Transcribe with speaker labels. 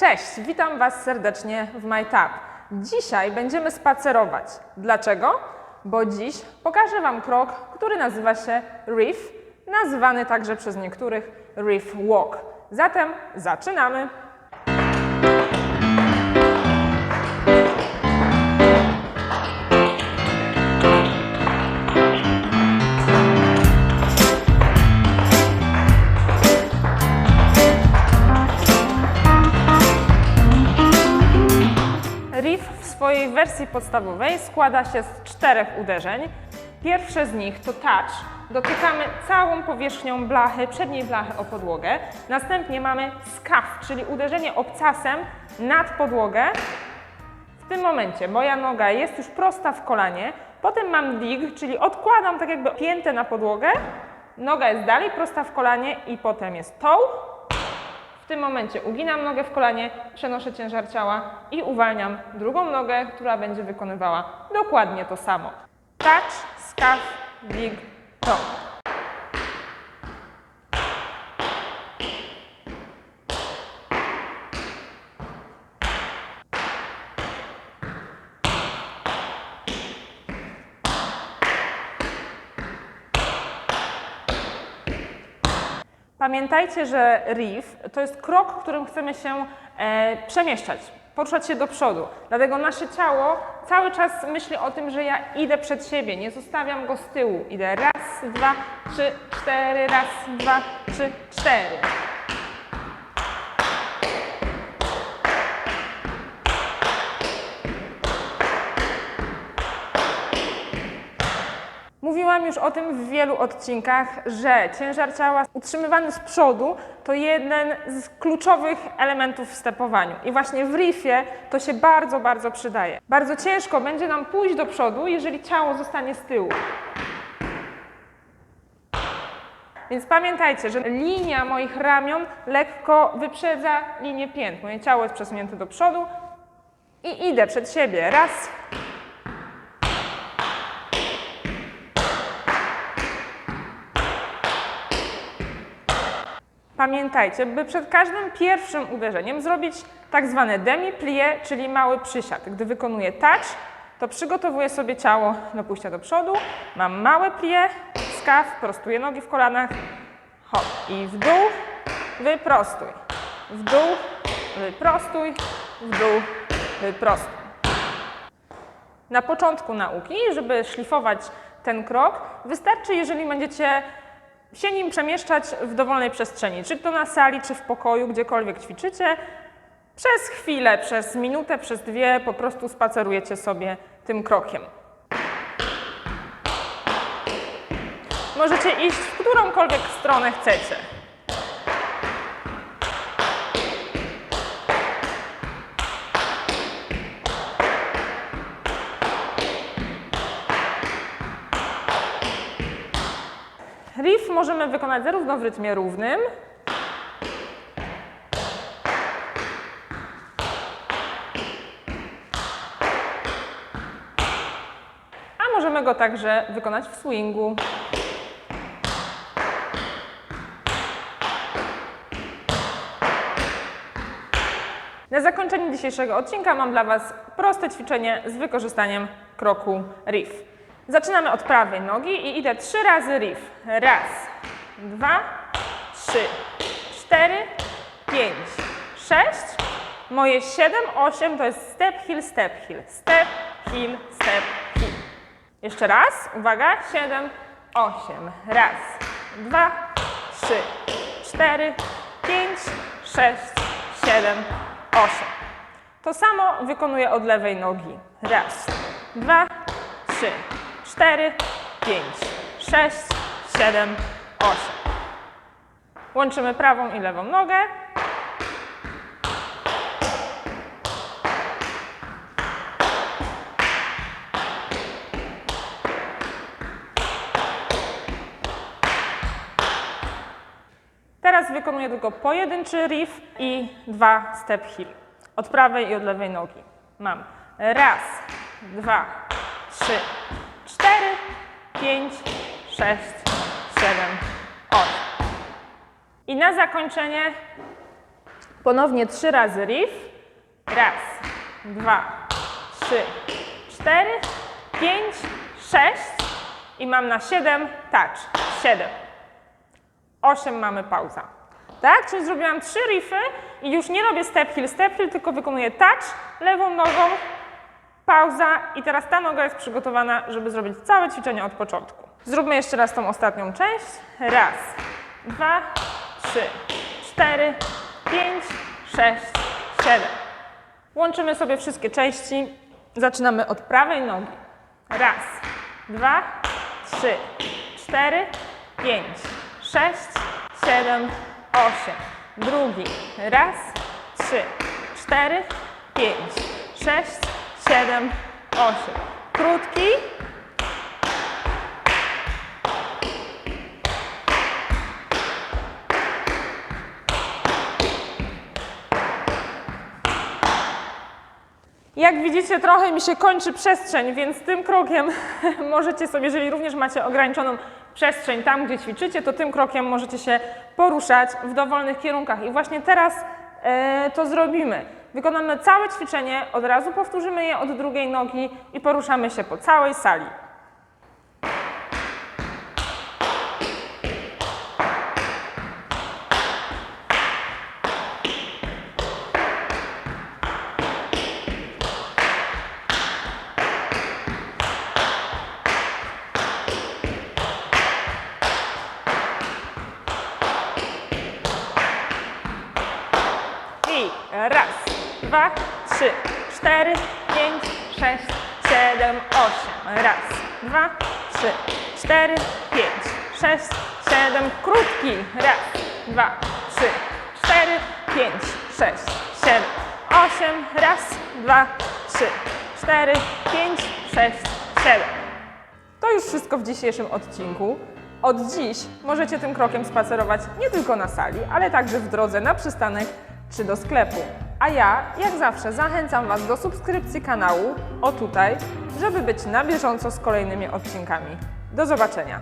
Speaker 1: Cześć, witam Was serdecznie w MyTab. Dzisiaj będziemy spacerować. Dlaczego? Bo dziś pokażę Wam krok, który nazywa się Reef, nazywany także przez niektórych Reef Walk. Zatem zaczynamy! Swojej wersji podstawowej składa się z czterech uderzeń. Pierwsze z nich to touch. Dotykamy całą powierzchnią blachy, przedniej blachy o podłogę. Następnie mamy scuff, czyli uderzenie obcasem nad podłogę. W tym momencie moja noga jest już prosta w kolanie. Potem mam dig, czyli odkładam tak jakby piętę na podłogę. Noga jest dalej prosta w kolanie i potem jest toe. Tym momencie uginam nogę w kolanie, przenoszę ciężar ciała i uwalniam drugą nogę, która będzie wykonywała dokładnie to samo. Touch, scuff, dig, toe. Pamiętajcie, że reef to jest krok, którym chcemy się e, przemieszczać, poruszać się do przodu. Dlatego nasze ciało cały czas myśli o tym, że ja idę przed siebie, nie zostawiam go z tyłu. Idę raz, dwa, trzy, cztery, raz, dwa, trzy, cztery. Mówiłam już o tym w wielu odcinkach, że ciężar ciała utrzymywany z przodu to jeden z kluczowych elementów w stepowaniu. I właśnie w riffie to się bardzo, bardzo przydaje. Bardzo ciężko będzie nam pójść do przodu, jeżeli ciało zostanie z tyłu. Więc pamiętajcie, że linia moich ramion lekko wyprzedza linię pięt. Moje ciało jest przesunięte do przodu i idę przed siebie. Raz, Pamiętajcie, by przed każdym pierwszym uderzeniem zrobić tak zwane demi-plie, czyli mały przysiad. Gdy wykonuję touch, to przygotowuję sobie ciało do pójścia do przodu. Mam małe plie, skaw, prostuję nogi w kolanach, hop i w dół, wyprostuj, w dół, wyprostuj, w dół, wyprostuj. Na początku nauki, żeby szlifować ten krok, wystarczy, jeżeli będziecie się nim przemieszczać w dowolnej przestrzeni, czy to na sali, czy w pokoju, gdziekolwiek ćwiczycie. Przez chwilę, przez minutę, przez dwie po prostu spacerujecie sobie tym krokiem. Możecie iść w którąkolwiek stronę chcecie. Riff możemy wykonać zarówno w rytmie równym, a możemy go także wykonać w swingu. Na zakończenie dzisiejszego odcinka mam dla Was proste ćwiczenie z wykorzystaniem kroku riff. Zaczynamy od prawej nogi i idę trzy razy riff. Raz, dwa, trzy, cztery, pięć, sześć. Moje siedem, osiem to jest step, heel, step, heel. Step, heel, step, heel. Jeszcze raz, uwaga, siedem, osiem. Raz, dwa, trzy, cztery, pięć, sześć, siedem, osiem. To samo wykonuję od lewej nogi. Raz, dwa, trzy, cztery, pięć, sześć, siedem, osiem. Łączymy prawą i lewą nogę. Teraz wykonuję tylko pojedynczy riff i dwa step heel. Od prawej i od lewej nogi. Mam raz, dwa, trzy, 5, 6, 7, 8. I na zakończenie ponownie trzy razy riff. Raz, dwa, trzy, cztery, pięć, sześć i mam na siedem touch. Siedem. Osiem mamy pauza. Tak? Czyli zrobiłam trzy riffy i już nie robię step heel, step heel, tylko wykonuję touch lewą nogą, pauza i teraz ta noga jest przygotowana, żeby zrobić całe ćwiczenie od początku. Zróbmy jeszcze raz tą ostatnią część. Raz, dwa, trzy, cztery, pięć, sześć, siedem. Łączymy sobie wszystkie części. Zaczynamy od prawej nogi. Raz, dwa, trzy, cztery, pięć, sześć, siedem, osiem. Drugi. Raz, trzy, cztery, pięć, sześć, siedem, osiem. Krótki. Jak widzicie, trochę mi się kończy przestrzeń, więc tym krokiem możecie sobie, jeżeli również macie ograniczoną przestrzeń tam, gdzie ćwiczycie, to tym krokiem możecie się poruszać w dowolnych kierunkach. I właśnie teraz e, to zrobimy. Wykonamy całe ćwiczenie, od razu powtórzymy je od drugiej nogi i poruszamy się po całej sali. I raz, dwa, trzy, cztery, pięć, sześć, siedem, osiem. Raz, dwa, trzy, cztery, pięć, sześć, siedem. Krótki. Raz, dwa, trzy, cztery, pięć, sześć, siedem, osiem. Raz, dwa, trzy, cztery, pięć, sześć, siedem. To już wszystko w dzisiejszym odcinku. Od dziś możecie tym krokiem spacerować nie tylko na sali, ale także w drodze na przystanek czy do sklepu. A ja, jak zawsze, zachęcam Was do subskrypcji kanału, o tutaj, żeby być na bieżąco z kolejnymi odcinkami. Do zobaczenia!